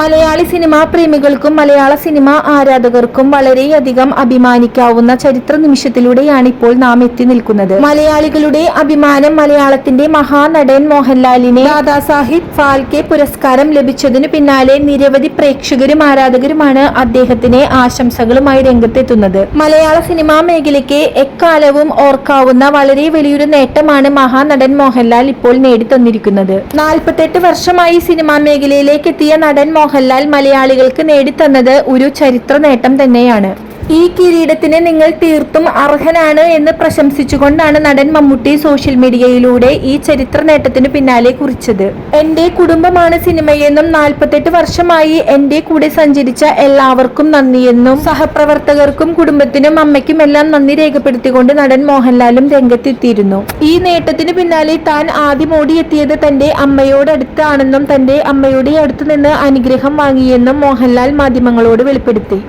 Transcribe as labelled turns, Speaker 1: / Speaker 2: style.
Speaker 1: Malayali cinema പ്രേമികൾക്കും മലയാള cinema ആരാധകർക്കും വളരെയധികം അഭിമാനിക്കാവുന്ന ചരിത്ര നിമിഷത്തിലൂടെയാണ് ഇപ്പോൾ നാം എത്തി നിൽക്കുന്നത്. മലയാളികളുടെ അഭിമാനം മലയാളത്തിന്റെ മഹാനടൻ മോഹൻലാലിനെ ദാദാസാഹിബ് ഫാൽക്കെ പുരസ്കാരം ലഭിച്ചതിനു പിന്നാലെ നിരവധി പ്രേക്ഷകരും ആരാധകരുമാണ് അദ്ദേഹത്തിന് ആശംസകളുമായി രംഗത്തെത്തുന്നത്. മലയാള സിനിമാ മേഖലയ്ക്ക് എക്കാലവും ഓർക്കാവുന്ന വളരെ വലിയൊരു നേട്ടമാണ് മഹാനടൻ മോഹൻലാൽ ഇപ്പോൾ നേടിത്തന്നിരിക്കുന്നത്. നാൽപ്പത്തെട്ട് വർഷമായി സിനിമാ മേഖലയിലേക്ക് എത്തിയ നടൻ മോഹൻലാൽ മലയാളികൾക്ക് നേടിത്തന്നത് ഒരു ചരിത്ര നേട്ടം തന്നെയാണ്. ഈ കിരീടത്തിന് നിങ്ങൾ തീർത്തും അർഹനാണ് എന്ന് പ്രശംസിച്ചുകൊണ്ടാണ് നടൻ മമ്മൂട്ടി സോഷ്യൽ മീഡിയയിലൂടെ ഈ ചരിത്ര നേട്ടത്തിന് പിന്നാലെ കുറിച്ചത്. എന്റെ കുടുംബമാണ് സിനിമയെന്നും നാൽപ്പത്തെട്ട് വർഷമായി എന്റെ കൂടെ സഞ്ചരിച്ച എല്ലാവർക്കും നന്ദിയെന്നും സഹപ്രവർത്തകർക്കും കുടുംബത്തിനും അമ്മയ്ക്കും എല്ലാം നന്ദി രേഖപ്പെടുത്തിക്കൊണ്ട് നടൻ മോഹൻലാലും രംഗത്തെത്തിയിരുന്നു. ഈ നേട്ടത്തിന് പിന്നാലെ താൻ ആദ്യം ഓടിയെത്തിയത് തന്റെ അമ്മയോടടുത്താണെന്നും തന്റെ അമ്മയുടെ അടുത്തു നിന്ന് അനുഗ്രഹം വാങ്ങിയെന്നും മോഹൻലാൽ മാധ്യമങ്ങളോട് വെളിപ്പെടുത്തി.